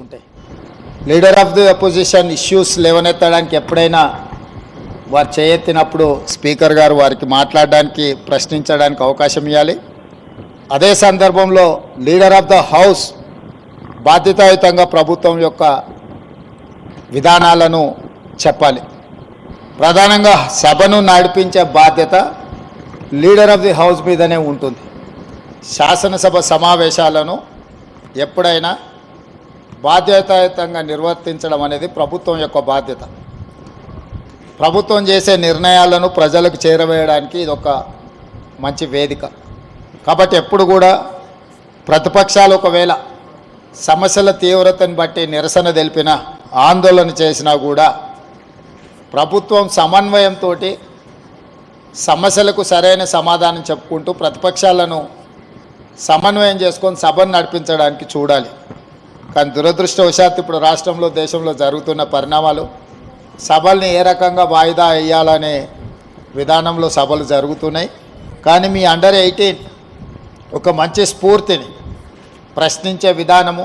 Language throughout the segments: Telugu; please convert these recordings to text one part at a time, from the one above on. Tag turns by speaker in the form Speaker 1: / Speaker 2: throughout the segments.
Speaker 1: ఉంటాయి. Leader of the opposition issues లేవనెత్తడానికి ఎప్పుడైనా వారు చేయెత్తినప్పుడు స్పీకర్ గారు వారికి మాట్లాడడానికి ప్రశ్నించడానికి అవకాశం ఇవ్వాలి అదే సందర్భంలో లీడర్ ఆఫ్ ద హౌస్ బాధ్యతాయుతంగా ప్రభుత్వం యొక్క విధానాలను చెప్పాలి. ప్రధానంగా సభను నడిపించే బాధ్యత లీడర్ ఆఫ్ ది హౌస్ మీదనే ఉంటుంది. శాసనసభ సమావేశాలను ఎప్పుడైనా బాధ్యతాయుతంగా నిర్వర్తించడం అనేది ప్రభుత్వం యొక్క బాధ్యత. ప్రభుత్వం చేసే నిర్ణయాలను ప్రజలకు చేరవేయడానికి ఇది ఒక మంచి వేదిక. కాబట్టి ఎప్పుడు కూడా ప్రతిపక్షాలు ఒకవేళ సమస్యల తీవ్రతను బట్టి నిరసన తెలిపినా ఆందోళన చేసినా కూడా ప్రభుత్వం సమన్వయంతో సమస్యలకు సరైన సమాధానం చెప్పుకుంటూ ప్రతిపక్షాలను సమన్వయం చేసుకొని సభను నడిపించడానికి చూడాలి. కానీ దురదృష్టవశాత్తు ఇప్పుడు రాష్ట్రంలో దేశంలో జరుగుతున్న పరిణామాలు సభల్ని ఏ రకంగా వాయిదా వేయాలనే విధానంలో సభలు జరుగుతున్నాయి. కానీ మీ అండర్ ఎయిటీన్ ఒక మంచి స్ఫూర్తిని ప్రశ్నించే విధానము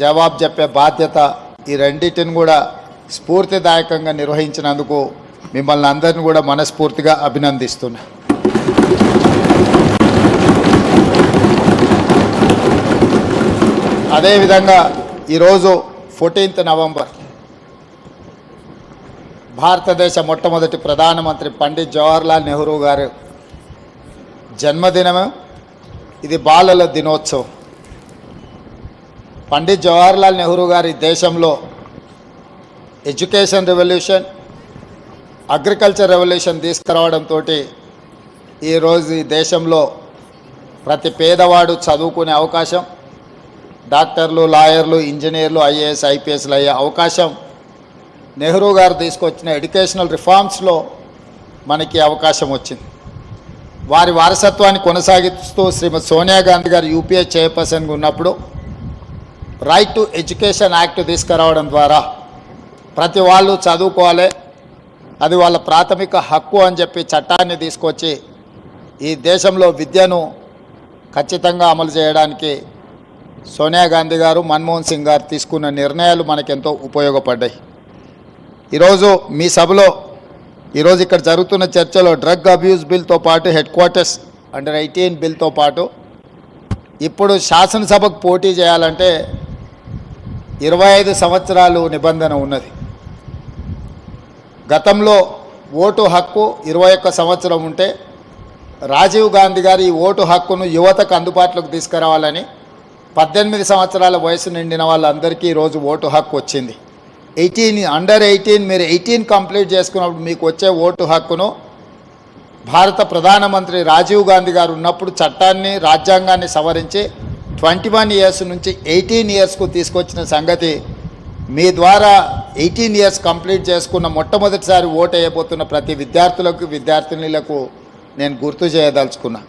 Speaker 1: జవాబు చెప్పే బాధ్యత ఈ రెండింటిని కూడా స్ఫూర్తిదాయకంగా నిర్వహించినందుకు మిమ్మల్ని అందరిని కూడా మనస్ఫూర్తిగా అభినందిస్తున్నా. అదేవిధంగా ఈరోజు ఫోర్టీన్త్ నవంబర్ భారతదేశ మొట్టమొదటి ప్రధానమంత్రి పండిత్ జవహర్లాల్ నెహ్రూ గారు జన్మదినము. ఇది బాలల దినోత్సవం. పండిత్ జవహర్లాల్ నెహ్రూ గారి దేశంలో ఎడ్యుకేషన్ రెవల్యూషన్ అగ్రికల్చర్ రెవల్యూషన్ తీసుకురావడంతో ఈరోజు ఈ దేశంలో ప్రతి పేదవాడు చదువుకునే అవకాశం డాక్టర్లు లాయర్లు ఇంజనీర్లు ఐఏఎస్ ఐపీఎస్లు అయ్యే అవకాశం నెహ్రూ గారు తీసుకొచ్చిన ఎడ్యుకేషనల్ రిఫార్మ్స్లో మనకి అవకాశం వచ్చింది. వారి వారసత్వాన్ని కొనసాగిస్తూ శ్రీమతి సోనియా గాంధీ గారు యూపీఏ చైర్పర్సన్గా ఉన్నప్పుడు రైట్ టు ఎడ్యుకేషన్ యాక్ట్ తీసుకురావడం ద్వారా ప్రతి వాళ్ళు చదువుకోవాలి అది వాళ్ళ ప్రాథమిక హక్కు అని చెప్పి చట్టాన్ని తీసుకొచ్చి ఈ దేశంలో విద్యను ఖచ్చితంగా అమలు చేయడానికి సోనియా గాంధీ గారు మన్మోహన్ సింగ్ గారు తీసుకున్న నిర్ణయాలు మనకెంతో ఉపయోగపడ్డాయి. ఈరోజు మీ సభలో ఈరోజు ఇక్కడ జరుగుతున్న చర్చలో డ్రగ్ అబ్యూస్ బిల్తో పాటు హెడ్ క్వార్టర్స్ అండర్ ఎయిటీన్ బిల్తో పాటు ఇప్పుడు శాసనసభకు పోటీ చేయాలంటే ఇరవై ఐదు సంవత్సరాలు నిబంధన ఉన్నది. గతంలో ఓటు హక్కు ఇరవై ఒక్క సంవత్సరం ఉంటే రాజీవ్ గాంధీ గారు ఈ ఓటు హక్కును యువతకు అందుబాటులోకి తీసుకురావాలని పద్దెనిమిది సంవత్సరాల వయసు నిండిన వాళ్ళందరికీ ఈరోజు ఓటు హక్కు వచ్చింది. ఎయిటీన్ అండర్ ఎయిటీన్ మీరు ఎయిటీన్ కంప్లీట్ చేసుకున్నప్పుడు మీకు వచ్చే ఓటు హక్కును భారత ప్రధానమంత్రి రాజీవ్ గాంధీ గారు ఉన్నప్పుడు చట్టాన్ని రాజ్యాంగాన్ని సవరించి ట్వంటీ వన్ ఇయర్స్ నుంచి ఎయిటీన్ ఇయర్స్కు తీసుకొచ్చిన సంగతి మీ ద్వారా ఎయిటీన్ ఇయర్స్ కంప్లీట్ చేసుకున్న మొట్టమొదటిసారి ఓటు వేయబోతున్న ప్రతి విద్యార్థులకు విద్యార్థినులకు నేను గుర్తు చేయదలుచుకున్నా.